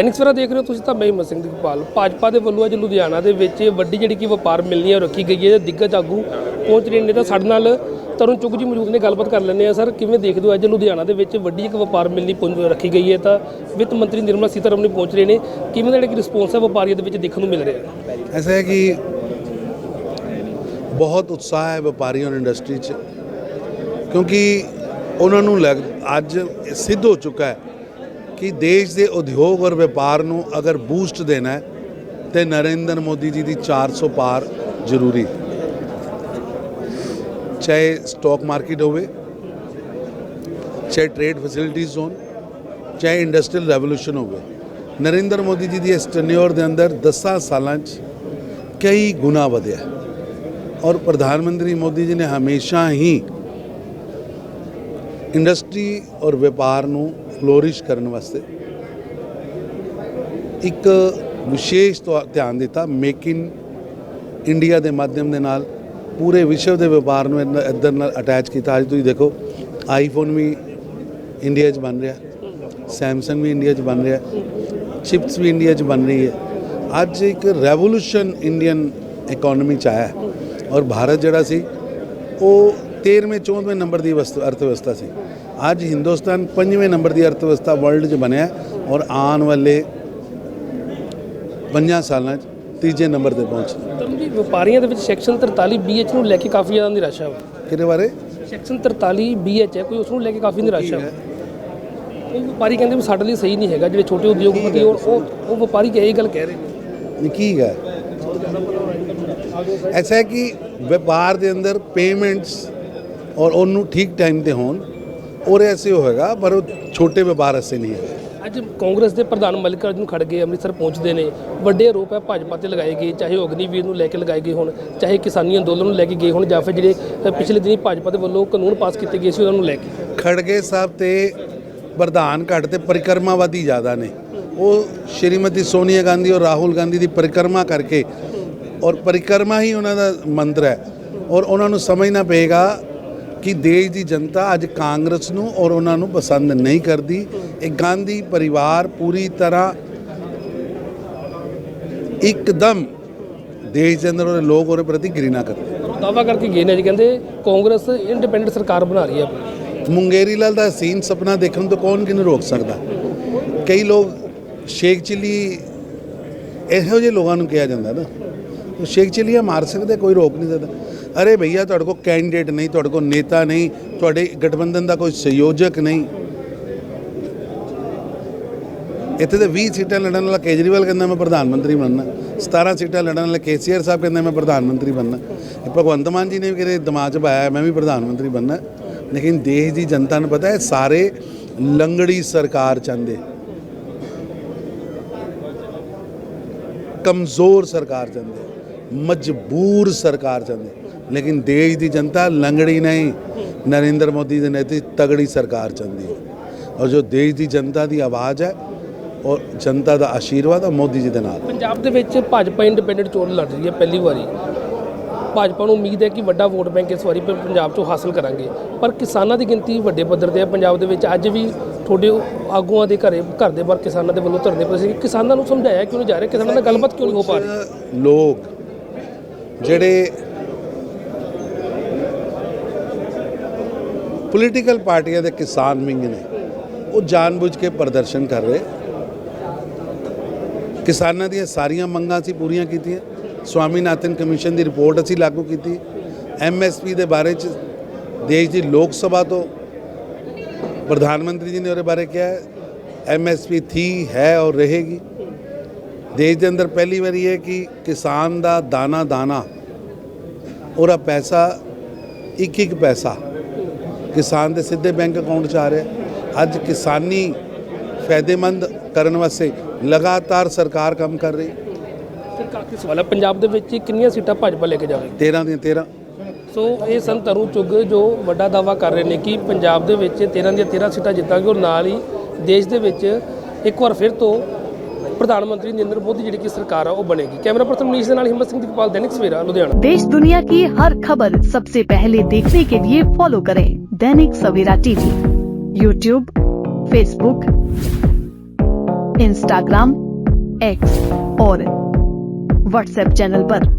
ਦੈਨਿਕ ਸਵੇਰਾ ਦੇਖ ਰਹੇ ਹੋ ਤੁਸੀਂ ਤਾਂ ਮੈਂ ਹਿੰਮਤ ਸਿੰਘ ਦੀਪਾਲ ਭਾਜਪਾ ਦੇ ਵੱਲੋਂ ਅੱਜ ਲੁਧਿਆਣਾ ਦੇ ਵਿੱਚ ਵੱਡੀ ਜਿਹੜੀ ਕਿ ਵਪਾਰ ਮਿਲਣੀ ਰੱਖੀ ਗਈ ਹੈ। ਦਿੱਗਜ ਆਗੂ ਪਹੁੰਚ ਰਹੇ ਨੇ ਤਾਂ ਸਾਡੇ ਨਾਲ ਤਰੁਣ ਚੁੱਕ ਜੀ ਮੌਜੂਦ ਨੇ, ਗੱਲਬਾਤ ਕਰ ਲੈਂਦੇ ਆ ਸਰ, ਕਿਵੇਂ ਦੇਖਦੇ ਹੋ ਅੱਜ ਲੁਧਿਆਣਾ ਦੇ ਵਿੱਚ ਵੱਡੀ ਇੱਕ ਵਪਾਰ ਮਿਲਣੀ ਰੱਖੀ ਗਈ ਹੈ? ਤਾਂ ਵਿੱਤ ਮੰਤਰੀ ਨਿਰਮਲਾ ਸੀਤਾਰਮਨ ਪਹੁੰਚ ਰਹੇ ਨੇ। ਕਿਵੇਂ ਦਾ ਜਿਹੜਾ ਰਿਸਪੌਂਸ ਹੈ ਵਪਾਰੀਆਂ ਦੇ ਵਿੱਚ ਦੇਖਣ ਨੂੰ ਮਿਲ ਰਿਹਾ ਐਸਾ ਹੈ ਕਿ ਬਹੁਤ ਉਤਸ਼ਾਹ ਹੈ ਵਪਾਰੀਆਂ ਨੂੰ ਇੰਡਸਟਰੀ 'ਚ। ਕਿਉਂਕਿ ਉਹਨਾਂ ਨੂੰ ਅੱਜ ਸਿੱਧ ਹੋ ਚੁੱਕਾ ਹੈ ਕਿ ਦੇਸ਼ ਦੇ ਉਦਯੋਗ ਔਰ ਵਪਾਰ ਨੂੰ ਅਗਰ ਬੂਸਟ ਦੇਣਾ ਹੈ, ਤੇ ਨਰਿੰਦਰ ਮੋਦੀ ਜੀ ਦੀ 400 ਪਾਰ ਜ਼ਰੂਰੀ ਚਾਹੇ ਸਟਾਕ ਮਾਰਕੀਟ ਹੋਵੇ, ਚਾਹੇ ਟ੍ਰੇਡ ਫੈਸਿਲਿਟੀਜ਼ ਹੋਣ, ਚਾਹੇ ਇੰਡਸਟਰੀਅਲ ਰੈਵੋਲੂਸ਼ਨ ਹੋਵੇ, ਨਰਿੰਦਰ ਮੋਦੀ ਜੀ ਦੀ ਇਸ ਟੈਨਿਓਰ ਦੇ ਅੰਦਰ 10 ਸਾਲਾਂ 'ਚ ਕਈ ਗੁਣਾ ਵਧਿਆ ਔਰ ਪ੍ਰਧਾਨ ਮੰਤਰੀ ਮੋਦੀ ਜੀ ਨੇ ਹਮੇਸ਼ਾ ਹੀ ਇੰਡਸਟਰੀ ਔਰ ਵਪਾਰ ਨੂੰ ਫਲੋਰਿਸ਼ ਕਰਨ ਵਾਸਤੇ ਇੱਕ ਵਿਸ਼ੇਸ਼ ਤੌਰ- ਧਿਆਨ ਦਿੱਤਾ ਮੇਕ ਇਨ ਇੰਡੀਆ ਦੇ ਮਾਧਿਅਮ ਦੇ ਨਾਲ, ਪੂਰੇ ਵਿਸ਼ਵ ਦੇ ਵਪਾਰ ਨੂੰ ਇੱਧਰ- ਇੱਧਰ ਨਾਲ ਅਟੈਚ ਕੀਤਾ। ਅੱਜ ਤੁਸੀਂ ਦੇਖੋ ਆਈਫੋਨ ਵੀ ਇੰਡੀਆ 'ਚ ਬਣ ਰਿਹਾ ਸੈਮਸੰਗ ਵੀ ਇੰਡੀਆ 'ਚ ਬਣ ਰਿਹਾ ਚਿਪਸ ਵੀ ਇੰਡੀਆ 'ਚ ਬਣ ਰਹੀ ਹੈ। ਅੱਜ ਇੱਕ ਰੈਵੋਲੂਸ਼ਨ ਇੰਡੀਅਨ ਇਕਨੋਮੀ 'ਚ ਆਇਆ ਔਰ ਭਾਰਤ ਜਿਹੜਾ ਸੀ, ਉਹ 13ਵੇਂ 14ਵੇਂ ਨੰਬਰ ਦੀ ਅਰਥ ਵਿਵਸਥਾ ਸੀ। ਅੱਜ ਹਿੰਦੁਸਤਾਨ 5ਵੇਂ ਨੰਬਰ ਦੀ ਅਰਥ ਵਿਵਸਥਾ ਵਰਲਡ 'ਚ ਬਣਿਆ ਔਰ ਆਉਣ ਵਾਲੇ 5 ਸਾਲਾਂ 'ਚ ਤੀਜੇ ਨੰਬਰ ਤੇ ਪਹੁੰਚਣਾ। ਜੀ ਵਪਾਰੀਆਂ ਦੇ ਵਿੱਚ ਸੈਕਸ਼ਨ 43 BH ਨੂੰ ਲੈ ਕੇ ਕਾਫੀ ਜ਼ਿਆਦਾ ਨਿਰਾਸ਼ਾ ਹੈ। ਕਿਹਦੇ ਬਾਰੇ? ਸੈਕਸ਼ਨ 43 BH ਹੈ ਕੋਈ ਉਸ ਨੂੰ ਲੈ ਕੇ ਕਾਫੀ ਨਿਰਾਸ਼ਾ ਹੈ। ਉਹ ਵਪਾਰੀ ਕਹਿੰਦੇ ਵੀ ਸਾਡੇ ਲਈ ਸਹੀ ਨਹੀਂ ਹੈਗਾ ਜਿਹੜੇ ਛੋਟੇ ਉਦਯੋਗਪਤੀ ਔਰ ਉਹ ਉਹ ਵਪਾਰੀ ਇਹ ਗੱਲ ਕਹਿ ਰਹੇ ਨੇ। ਕੀ ਹੈ? ਐਸਾ ਹੈ ਕਿ ਵਪਾਰ ਦੇ ਅੰਦਰ ਪੇਮੈਂਟਸ ਔਰ ਉਹਨੂੰ ਠੀਕ ਟਾਈਮ ਤੇ ਹੋਣ ਔਰ ਐਸੇ ਹੋਏਗਾ ਪਰ ਉਹ ਛੋਟੇ ਵਪਾਰ ਐਸੇ ਨਹੀਂ ਹੈ। ਅੱਜ ਕਾਂਗਰਸ ਦੇ ਪ੍ਰਧਾਨ ਮੱਲਿਕਾਰਜੁਨ ਖੜਗੇ ਅੰਮ੍ਰਿਤਸਰ ਪਹੁੰਚਦੇ ਨੇ। ਵੱਡੇ ਆਰੋਪ ਹੈ ਭਾਜਪਾ ਤੇ ਲਗਾਏ ਗਏ ਚਾਹੇ ਅਗਨੀਵੀਰ ਨੂੰ ਲੈ ਕੇ ਲਗਾਏ ਗਏ ਹੋਣ ਚਾਹੇ ਕਿਸਾਨੀ ਅੰਦੋਲਨ ਨੂੰ ਲੈ ਕੇ ਗਏ ਹੋਣ ਜਾਂ ਫਿਰ ਜਿਹੜੇ ਅ, ਪਿਛਲੇ ਦਿਨੀ ਭਾਜਪਾ ਦੇ ਵੱਲੋਂ ਕਾਨੂੰਨ ਪਾਸ ਕੀਤੇ ਗਏ ਸੀ ਉਹਨਾਂ ਨੂੰ ਲੈ ਕੇ। ਖੜਗੇ ਸਾਹਿਬ ਤੇ ਪ੍ਰਧਾਨ ਘੱਟ ਤੇ ਪਰਿਕਰਮਾਵਾਦੀ ਜ਼ਿਆਦਾ ਨੇ। ਉਹ ਸ਼੍ਰੀਮਤੀ ਸੋਨੀਆ ਗਾਂਧੀ ਔਰ ਰਾਹੁਲ ਗਾਂਧੀ ਦੀ ਪਰਿਕਰਮਾ ਕਰਕੇ ਔਰ ਪਰਿਕਰਮਾ ਹੀ ਉਹਨਾਂ ਦਾ ਮੰਤਰ ਹੈ ਔਰ ਉਹਨਾਂ ਨੂੰ ਸਮਝਣਾ ਪਏਗਾ ਕਿ ਦੇਸ਼ ਦੀ ਜਨਤਾ ਅੱਜ ਕਾਂਗਰਸ ਨੂੰ ਔਰ ਉਹਨਾਂ ਨੂੰ ਪਸੰਦ ਨਹੀਂ ਕਰਦੀ। ਇਹ ਗਾਂਧੀ ਪਰਿਵਾਰ ਪੂਰੀ ਤਰ੍ਹਾਂ ਇੱਕਦਮ ਦੇਸ਼ ਦੇ ਅੰਦਰ ਉਹਦੇ ਲੋਕ ਉਹਦੇ ਪ੍ਰਤੀ ਘ੍ਰਿਣਾ ਕਰਦੇ ਦਾਵਾ ਕਰਕੇ ਗਏ ਨੇ ਜੀ ਕਹਿੰਦੇ ਕਾਂਗਰਸ ਇੰਡੀਪੈਂਡੈਂਟ ਸਰਕਾਰ ਬਣਾ ਰਹੀ ਹੈ ਮੁੰਗੇਰੀ ਲਾਲ ਦਾ ਸੀਨ ਸੁਪਨਾ ਦੇਖਣ ਤੋਂ ਕੌਣ ਕਿਨੂੰ ਰੋਕ ਸਕਦਾ? ਕਈ ਲੋਕ ਸ਼ੇਖ ਚਿੱਲੀ ਇਹੋ ਜਿਹੇ ਲੋਕਾਂ ਨੂੰ ਕਿਹਾ ਜਾਂਦਾ ਨਾ। ਸ਼ੇਖ ਚਿੱਲੀਆਂ ਮਾਰ ਸਕਦੇ ਕੋਈ ਰੋਕ ਨਹੀਂ ਸਕਦਾ। ਅਰੇ ਭਈਆ, ਤੁਹਾਡੇ ਕੋਲ ਕੈਂਡੀਡੇਟ ਨਹੀਂ, ਤੁਹਾਡੇ ਕੋਲ ਨੇਤਾ ਨਹੀਂ, ਤੁਹਾਡੇ ਗਠਬੰਧਨ ਦਾ ਕੋਈ ਸੰਯੋਜਕ ਨਹੀਂ। ਇੱਥੇ ਤੇ 20 ਸੀਟਾਂ ਲੜਨ ਵਾਲਾ ਕੇਜਰੀਵਾਲ ਕਹਿੰਦਾ, ਮੈਂ ਪ੍ਰਧਾਨ ਮੰਤਰੀ ਬਣਨਾ। 17 ਸੀਟਾਂ ਲੜਨ ਵਾਲੇ ਕੇਸੀਆਰ ਸਾਹਿਬ ਕਹਿੰਦੇ, ਮੈਂ ਪ੍ਰਧਾਨ ਮੰਤਰੀ ਬਣਨਾ। ਭਗਵੰਤ ਮਾਨ ਜੀ ਨੇ ਵੀ ਕਿਤੇ ਦਿਮਾਗ 'ਚ ਪਾਇਆ, ਮੈਂ ਵੀ ਪ੍ਰਧਾਨ ਮੰਤਰੀ ਬਣਨਾ। ਲੇਕਿਨ ਦੇਸ਼ ਦੀ ਜਨਤਾ ਨੂੰ ਪਤਾ ਹੈ, ਸਾਰੇ ਲੰਗੜੀ ਸਰਕਾਰ ਚਾਹੁੰਦੇ। ਕਮਜ਼ੋਰ ਸਰਕਾਰ ਚਾਹੁੰਦੇ, ਮਜਬੂਰ ਸਰਕਾਰ ਚਾਹੁੰਦੇ। ਲੇਕਿਨ ਦੇਸ਼ ਦੀ ਜਨਤਾ ਲੰਗੜੀ ਨਹੀਂ। ਨਰਿੰਦਰ ਮੋਦੀ ਦੇ ਨੇਤਿਤ ਤਗੜੀ ਸਰਕਾਰ ਚਾਹੁੰਦੀ ਹੈ। ਔਰ ਜੋ ਦੇਸ਼ ਦੀ ਜਨਤਾ ਦੀ ਆਵਾਜ਼ ਹੈ ਔਰ ਜਨਤਾ ਦਾ ਆਸ਼ੀਰਵਾਦ ਹੈ ਮੋਦੀ ਜੀ ਦੇ ਨਾਲ ਪੰਜਾਬ ਦੇ ਵਿੱਚ ਭਾਜਪਾ ਇੰਡੀਪੈਂਡੈਂਟ ਚੋਣ ਲੜ ਰਹੀ ਹੈ ਪਹਿਲੀ ਵਾਰੀ। ਭਾਜਪਾ ਨੂੰ ਉਮੀਦ ਹੈ ਕਿ ਵੱਡਾ ਵੋਟ ਬੈਂਕ ਇਸ ਵਾਰੀ ਪੰਜਾਬ 'ਚੋਂ ਹਾਸਲ ਕਰਾਂਗੇ। ਪਰ ਕਿਸਾਨਾਂ ਦੀ ਗਿਣਤੀ ਵੱਡੇ ਪੱਧਰ ਤੇ ਹੈ। ਪੰਜਾਬ ਦੇ ਵਿੱਚ ਅੱਜ ਵੀ ਤੁਹਾਡੇ ਆਗੂਆਂ ਦੇ ਘਰੇ ਘਰ ਦੇ ਬਾਹਰ ਕਿਸਾਨਾਂ ਦੇ ਵੱਲੋਂ ਧਰਨੇ ਪਏ ਸੀ। ਕਿਸਾਨਾਂ ਨੂੰ ਸਮਝਾਇਆ ਕਿਉਂ ਨਹੀਂ ਜਾ ਰਿਹਾ? ਕਿਸਾਨਾਂ ਨਾਲ ਗੱਲਬਾਤ ਕਿਉਂ ਨਹੀਂ ਹੋ ਪਾ ਰਹੀ? ਲੋਕ ਜਿਹੜੇ ਪੋਲੀਟੀਕਲ ਪਾਰਟੀਆਂ ਦੇ ਕਿਸਾਨ ਵਿੰਗ ਨੇ ਉਹ ਜਾਣਬੁੱਝ ਕੇ ਪ੍ਰਦਰਸ਼ਨ ਕਰ ਰਹੇ। ਕਿਸਾਨਾਂ ਦੀਆਂ ਸਾਰੀਆਂ ਮੰਗਾਂ ਅਸੀਂ ਪੂਰੀਆਂ ਕੀਤੀਆਂ। ਸਵਾਮੀਨਾਥਨ ਕਮਿਸ਼ਨ ਦੀ ਰਿਪੋਰਟ ਅਸੀਂ ਲਾਗੂ ਕੀਤੀ। ਐਮਐਸਪੀ ਦੇ ਬਾਰੇ ਚ ਦੇਸ਼ ਦੀ ਲੋਕ ਸਭਾ ਤੋਂ ਪ੍ਰਧਾਨ ਮੰਤਰੀ ਜੀ ਨੇ ਉਹਦੇ ਬਾਰੇ ਕਿਹਾ। ਐਮਐਸਪੀ ਥੀ ਹੈ ਔਰ ਰਹੇਗੀ। ਦੇਸ਼ ਦੇ ਅੰਦਰ ਪਹਿਲੀ ਵਾਰੀ ਹੈ ਕਿ ਕਿਸਾਨ ਦਾ ਦਾਣਾ ਦਾਣਾ ਉਹਦਾ ਪੈਸਾ ਇੱਕ ਇੱਕ ਪੈਸਾ ਕਿਸਾਨ ਦੇ ਸਿੱਧੇ ਬੈਂਕ ਅਕਾਊਂਟ 'ਚ ਆ ਰਿਹਾ ਅੱਜ ਕਿਸਾਨੀ ਫਾਇਦੇਮੰਦ ਕਰਨ ਵਾਸਤੇ ਲਗਾਤਾਰ ਸਰਕਾਰ ਕੰਮ ਕਰ ਰਹੀ ਫਿਰ ਕਾਫੀ ਸਵਾਲ ਹੈ ਪੰਜਾਬ ਦੇ ਵਿੱਚ ਕਿੰਨੀਆਂ ਸੀਟਾਂ ਭਾਜਪਾ ਲੈ ਕੇ ਜਾਵੇਗੀ 13 ਦੀਆਂ 13 ਸੋ ਇਹ ਸੰਤ ਅਰੂ ਚੁੱਗ ਜੋ ਵੱਡਾ ਦਾਵਾ ਕਰ ਰਹੇ ਨੇ ਕਿ ਪੰਜਾਬ ਦੇ ਵਿੱਚ 13 ਦੀਆਂ 13 ਸੀਟਾਂ ਜਿੱਤਾਂਗੇ ਔਰ ਨਾਲ ਹੀ ਦੇਸ਼ ਦੇ ਵਿੱਚ ਇੱਕ ਵਾਰ ਫਿਰ ਤੋਂ ਪ੍ਰਧਾਨ ਮੰਤਰੀ ਨਰਿੰਦਰ ਮੋਦੀ ਜਿਹੜੀ ਕਿ ਸਰਕਾਰ ਆ ਉਹ ਬਣੇਗੀ ਕੈਮਰਾ ਪਰਸਨ ਮਨੀਸ਼ ਦੇ ਨਾਲ ਹਿੰਮਤ ਸਿੰਘ ਦੀਪਾਲ ਦੈਨਿਕ ਸਵੇਰਾ ਲੁਧਿਆਣਾ देश दुनिया की हर खबर सबसे पहले देखने के लिए फॉलो करें Dainik Savera TV YouTube Facebook Instagram X और व्हाट्सएप चैनल पर।